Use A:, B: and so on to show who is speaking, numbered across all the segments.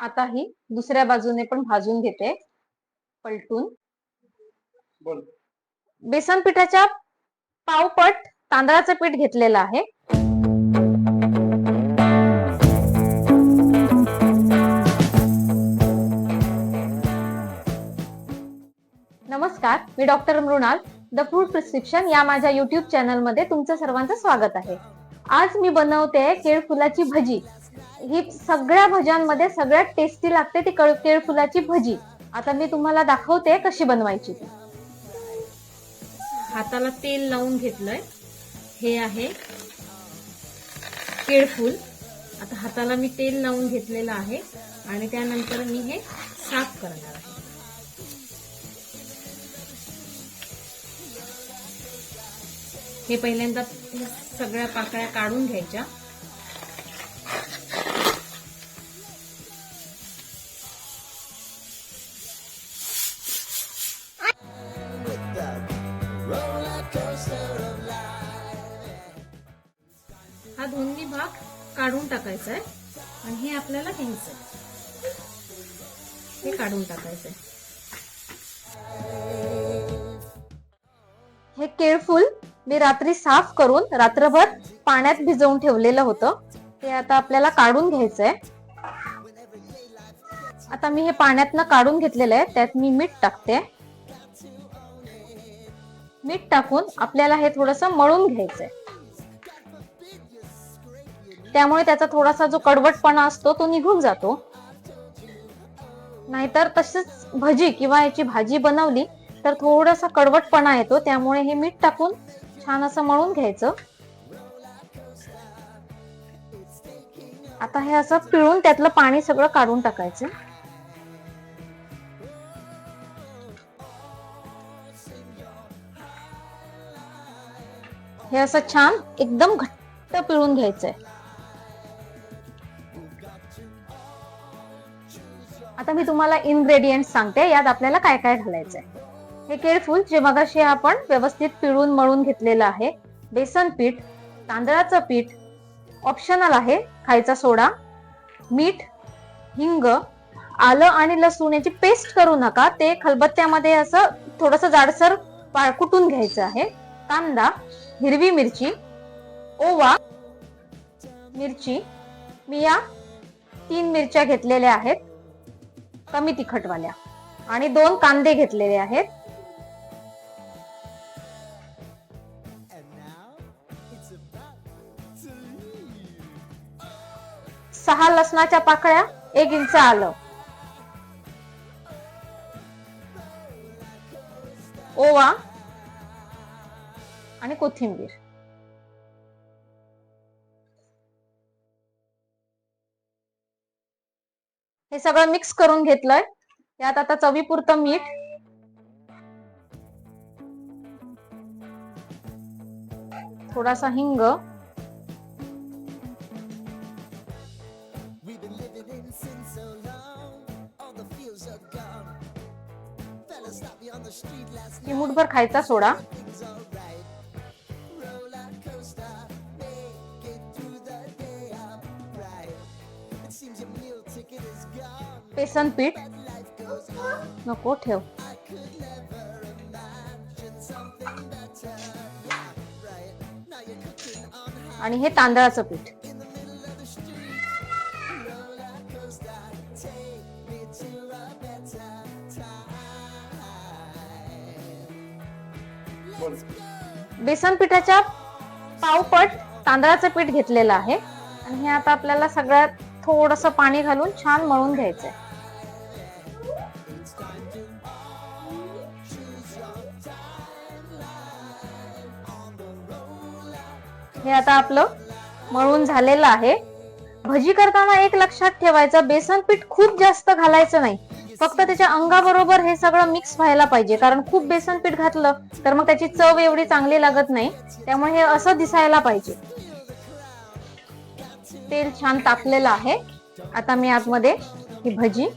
A: आता ही दुसऱ्या बाजूने पण भाजून घेते. पलटून. बेसन पिठाच्या पावपट तांदळाचं पीठ घेतलेलं आहे. नमस्कार मी doctor Mrunal. The food prescription या माझ्या युट्यूब चॅनलमध्ये तुमचं सर्वांचं स्वागत आहे. आज मी बनवते केळफुलाची भजी. ही सगळ्या भज्यांमध्ये सगळ्यात टेस्टी लागते ती कळ- केळफुलाची भजी. आता मी तुम्हाला दाखवते कशी बनवायची ती. हाताला तेल लावून घेतलंय. हे आहे केळफूल. आता हाताला मी तेल लावून घेतलेलं आहे आणि त्यानंतर मी हे साफ करणार आहे. हे पहिल्यांदा सगळ्या पाकळ्या काढून घ्यायच्या. काढून टाकायचं आहे आणि हे आपल्याला घ्यायचं हे काढून टाकायचं हे केळफूल मी रात्री साफ करून रात्रभर पाण्यात भिजवून ठेवलेलं होतं. ते आता आपल्याला काढून घ्यायचंय. आता मी हे पाण्यातनं काढून घेतलेलं आहे. त्यात मी मीठ टाकते. मीठ टाकून आपल्याला हे थोडस मळून घ्यायचंय. त्यामुळे त्याचा थोडासा जो कडवटपणा असतो तो निघून जातो. नाहीतर तशीच भजी किंवा याची भाजी बनवली तर थोडासा कडवटपणा येतो. त्यामुळे हे मीठ टाकून छान असं मळून घ्यायचं. आता हे असं पिळून त्यातलं पाणी सगळं काढून टाकायचं. हे असं छान एकदम घट्ट पिळून घ्यायचंय. आता मी तुम्हाला इन्ग्रेडियंट सांगते यात आपल्याला काय काय घालायचं आहे हे केळफूल जे मगाशी आपण व्यवस्थित पिळून मळून घेतलेलं आहे. बेसन पीठ तांदळाचं पीठ ऑप्शनल आहे खायचा सोडा मीठ हिंग आलं आणि लसूण याची पेस्ट करू नका. ते खलबत्त्यामध्ये असं थोडस जाडसर कुटून घ्यायचं आहे. कांदा हिरवी मिरची ओवा मिरची मी या तीन मिरच्या घेतलेल्या आहेत. कमी तिखटवाल्या. आणि दोन कांदे घेतलेले आहेत. सहा लसणाच्या पाकळ्या एक इंच आलं. ओवा आणि कोथिंबीर. हे सगळं मिक्स करून घेतलंय. यात आता चवीपुरतं मीठ. थोडासा हिंग.
B: We've been living
A: बेसन पीठ. नको ठेव. आणि हे तांदळाचं पीठ. बेसन पिठाच्या पावपट तांदळाचं पीठ घेतलेलं आहे. आणि हे आता आपल्याला सगळ्यात थोडस पाणी घालून छान मळून घ्यायचंय. हे आता आपलं मळून झालेलं आहे. भजी करताना एक लक्षात ठेवायचं बेसन पीठ खूप जास्त घालायचं नाही. फक्त त्याच्या अंगाबरोबर हे सगळं मिक्स व्हायला पाहिजे. कारण खूप बेसन पीठ घातलं तर मग त्याची चव एवढी चांगली लागत नाही. त्यामुळे हे असं दिसायला पाहिजे. तेल छान तापलेलं आहे. आता मी आतमध्ये ही भजी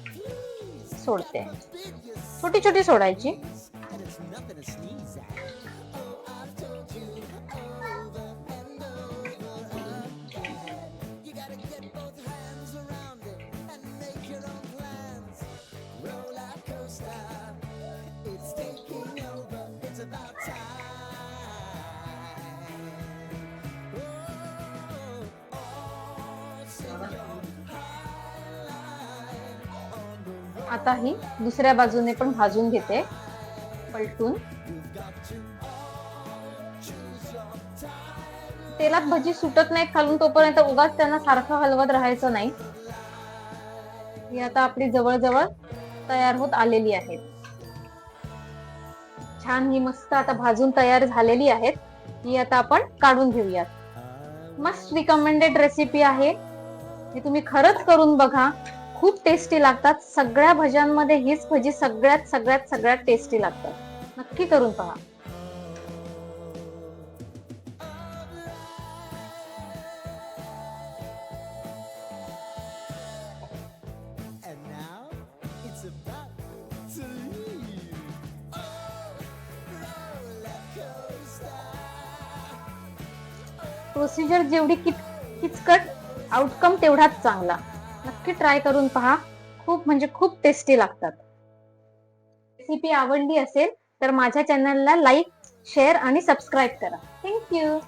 A: सोडते. छोटी छोटी सोडायची. आता ही दुसऱ्या बाजूने पण भाजून घेते. पलटून. तेलात भजी सुटत नाहीत खालून तोपर्यंत उगाच त्यांना सारखं हलवत राहायचं नाही. ही आता आपली जवळजवळ तयार होत आलेली आहेत. छान ही मस्त आता भाजून तयार झालेली आहेत. ही आता आपण काढून घेऊयात. मस्त रिकमेंडेड रेसिपी आहे. ही तुम्ही खरंच करून बघा. खूप टेस्टी लागतात सगळ्या भज्यांमध्ये हीच भजी सगळ्यात सगळ्यात सगळ्यात टेस्टी लागतात नक्की करून पहा
B: leave. Oh.
A: प्रोसिजर जेवढी किट किचकट आउटकम तेवढाच चांगला नक्की ट्राय करून पहा. खूप म्हणजे खूप टेस्टी लागतात. रेसिपी आवडली असेल तर माझ्या चॅनलला लाईक शेअर आणि सबस्क्राईब करा. Thank you